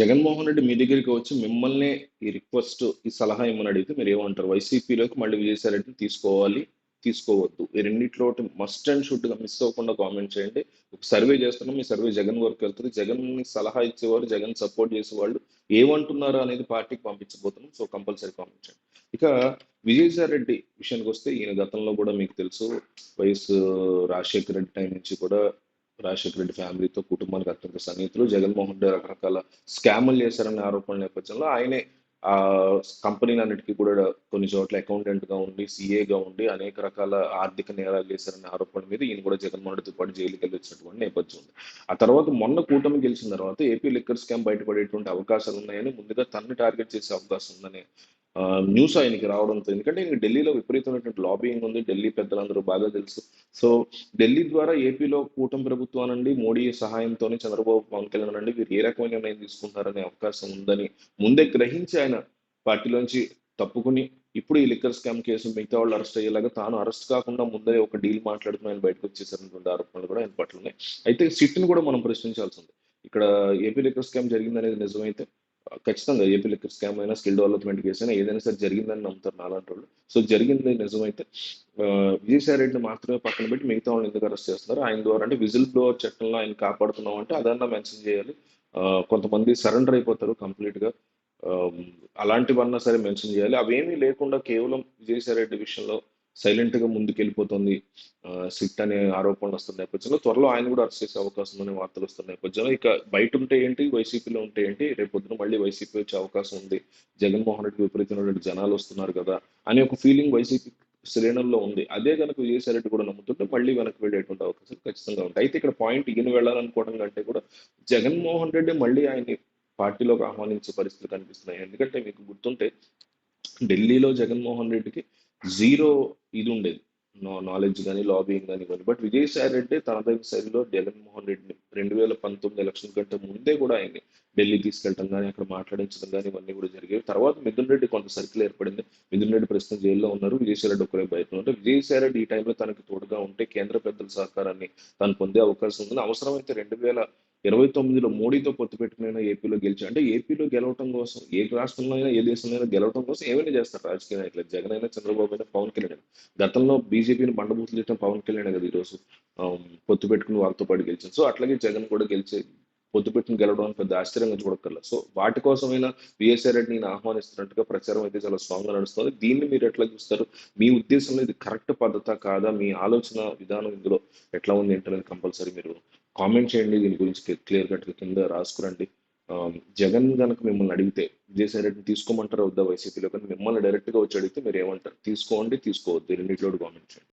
జగన్మోహన్ రెడ్డి మీ దగ్గరికి వచ్చి మిమ్మల్నే ఈ రిక్వెస్ట్ ఈ సలహా ఇమ్మని అడిగితే మీరు ఏమంటారు? వైసీపీలోకి మళ్ళీ విజయసాయిరెడ్డిని తీసుకోవాలి తీసుకోవద్దు. ఈ రెండిట్లో మస్ట్ అండ్ షుడ్గా మిస్ అవ్వకుండా కామెంట్ చేయండి. ఒక సర్వే చేస్తున్నాం మీ సర్వే జగన్ వరకు వెళ్తుంది. జగన్ సలహా ఇచ్చేవారు జగన్ సపోర్ట్ చేసేవాళ్ళు ఏమంటున్నారు అనేది పార్టీకి పంపించబోతున్నాం. సో కంపల్సరీ కామెంట్ చేయండి. ఇక విజయసాయిరెడ్డి విషయానికి వస్తే ఈయన గతంలో కూడా మీకు తెలుసు వైఎస్ రాజశేఖర రెడ్డి టైం నుంచి కూడా రాజశేఖర రెడ్డి ఫ్యామిలీతో కుటుంబానికి అత్యంత సన్నిహితులు జగన్మోహన్ రెడ్డి రకరకాల స్కాములు చేశారనే ఆరోపణల నేపథ్యంలో ఆయనే ఆ కంపెనీ అన్నిటికీ కూడా కొన్ని చోట్ల అకౌంటెంట్గా ఉండి సిఏగా ఉండి అనేక రకాల ఆర్థిక నేరాలు చేశారనే ఆరోపణ మీద ఈయన కూడా జగన్మోహన్ రెడ్డితో పాటు జైలుకి వెళ్ళి వచ్చినటువంటి నేపథ్యం ఉంది. ఆ తర్వాత మొన్న కూటమి గెలిచిన తర్వాత ఏపీ లిక్కర్ స్కామ్ బయటపడేటువంటి అవకాశాలు ఉన్నాయని ముందుగా తనను టార్గెట్ చేసే అవకాశం ఉందని న్యూస్ ఆయనకి రావడంతో. ఎందుకంటే ఇంక ఢిల్లీలో విపరీతమైనటువంటి లాబింగ్ ఉంది. ఢిల్లీ పెద్దలందరూ బాగా తెలుసు. సో ఢిల్లీ ద్వారా ఏపీలో కూటమి ప్రభుత్వానండి మోడీ సహాయంతోనే చంద్రబాబు పవన్ కళ్యాణ్ అండి వీరు ఏ రకమైన నిర్ణయం తీసుకుంటారనే అవకాశం ఉందని ముందే గ్రహించి ఆయన పార్టీలోంచి తప్పుకుని ఇప్పుడు ఈ లిక్కర్ స్కామ్ కేసు మిగతా వాళ్ళు అరెస్ట్ అయ్యేలాగా తాను అరెస్ట్ కాకుండా ముందే ఒక డీల్ మాట్లాడుతున్నా ఆయన బయటకు వచ్చేసారనేటువంటి ఆరోపణలు కూడా ఆయన పట్ల ఉన్నాయి. అయితే సిట్ని కూడా మనం ప్రశ్నించాల్సి ఉంది. ఇక్కడ ఏపీ లిక్కర్ స్కామ్ జరిగిందనేది నిజమైతే ఖచ్చితంగా ఏపీ లిక్కర్ స్కామ్ అయినా స్కిల్ డెవలప్మెంట్ కేసు అయినా ఏదైనా సరే జరిగిందని నమ్ముతారు నాలాంటి వాళ్ళు. సో జరిగింది నిజమైతే విజయసాయి రెడ్డిని మాత్రమే పక్కన పెట్టి మిగతా వాళ్ళని ఎందుకు అరెస్ట్ చేస్తున్నారు? ఆయన ద్వారా అంటే విజిల్ బ్లోవర్ చట్టంలో ఆయన కాపాడుతున్నాం అంటే అదన్నా మెన్షన్ చేయాలి. కొంతమంది సరెండర్ అయిపోతారు కంప్లీట్గా. అలాంటివన్నా సరే మెన్షన్ చేయాలి. అవేమీ లేకుండా కేవలం విజయసాయి రెడ్డి విషయంలో సైలెంట్గా ముందుకెళ్ళిపోతుంది. సిట్ అనే ఆరోపణలు వస్తున్న నేపథ్యంలో త్వరలో ఆయన కూడా అరెస్ట్ చేసే అవకాశం అనే వార్తలు వస్తున్న నేపథ్యంలో ఇక బయట ఉంటే ఏంటి? వైసీపీలో ఉంటే ఏంటి? రేపు పొద్దున మళ్ళీ వైసీపీ వచ్చే అవకాశం ఉంది. జగన్మోహన్ రెడ్డి విపరీతమైనటువంటి జనాలు వస్తున్నారు కదా అనే ఒక ఫీలింగ్ వైసీపీ శ్రేణుల్లో ఉంది. అదే కనుక విజయసాయి రెడ్డి కూడా నమ్ముతుంటే మళ్ళీ వెనక్కి వెళ్ళేటువంటి అవకాశాలు ఖచ్చితంగా ఉంటాయి. అయితే ఇక్కడ పాయింట్ ఈయన వెళ్ళాలనుకోవడం కంటే కూడా జగన్మోహన్ రెడ్డి మళ్ళీ ఆయన్ని పార్టీలోకి ఆహ్వానించే పరిస్థితులు కనిపిస్తున్నాయి. ఎందుకంటే మీకు గుర్తుంటే ఢిల్లీలో జగన్మోహన్ రెడ్డికి జీరో ఇది ఉండేది. నాలెడ్జ్ కానీ లాబింగ్ కానీ ఇవ్వండి బట్ విజయసాయి రెడ్డి తనదైన శైలిలో జగన్మోహన్ రెడ్డిని రెండు వేల పంతొమ్మిది ఎలక్షన్ కంటే ముందే కూడా ఆయన్ని ఢిల్లీ తీసుకెళ్ళటం కానీ అక్కడ మాట్లాడించడం కానీ ఇవన్నీ కూడా జరిగేవి. తర్వాత మిథున్ రెడ్డి కొంత సర్కిల్ ఏర్పడింది. మిథున్ రెడ్డి ప్రస్తుతం జైల్లో ఉన్నారు. విజయసాయి రెడ్డి ఒకరే బయట ఉన్నారు. విజయసాయి రెడ్డి ఈ టైంలో తనకి తోడుగా ఉంటే కేంద్ర పెద్దల సహకారాన్ని తను పొందే అవకాశం ఉంది అవసరమైతే రెండు వేల ఇరవై తొమ్మిదిలో మోడీతో పొత్తు పెట్టుకునైనా ఏపీలో గెలిచి అంటే ఏపీలో గెలవటం కోసం ఏ రాష్ట్రంలో అయినా ఏ దేశంలో అయినా గెలవటం కోసం ఏమైనా చేస్తారు రాజకీయ నాయకులు. జగన్ అయినా చంద్రబాబు అయినా పవన్ కళ్యాణ్ గతంలో బీజేపీని బండబూతులు చేయడం పవన్ కళ్యాణ్ కదా ఈరోజు పొత్తు పెట్టుకుని వాళ్ళతో పాటు గెలిచారు సో అట్లాగే జగన్ కూడా గెలిచే పొత్తు పెట్టుకుని గెలవడం అని పెద్ద ఆశ్చర్యంగా చూడక్కర్లేదు. సో వాటి కోసమైనా విఎస్ఆర్ రెడ్డి నేను ఆహ్వానిస్తున్నట్టుగా ప్రచారం అయితే చాలా స్ట్రాంగ్గా నడుస్తుంది. దీన్ని మీరు ఎట్లా చూస్తారు? మీ ఉద్దేశంలో ఇది కరెక్ట్ పద్ధత కాదా? మీ ఆలోచన విధానం ఇందులో ఎట్లా ఉంది? ఏంటనేది కంపల్సరీ మీరు కామెంట్ చేయండి దీని గురించి క్లియర్ కట్గా కింద రాసుకురండి. జగన్ కనుక మిమ్మల్ని అడిగితే విజయసాయి రెడ్డిని తీసుకోమంటారా వద్దా వైసీపీలో? కానీ మిమ్మల్ని డైరెక్ట్గా వచ్చి అడిగితే మీరు ఏమంటారు? తీసుకోండి తీసుకోవద్దు రెండింటిలో కామెంట్ చేయండి.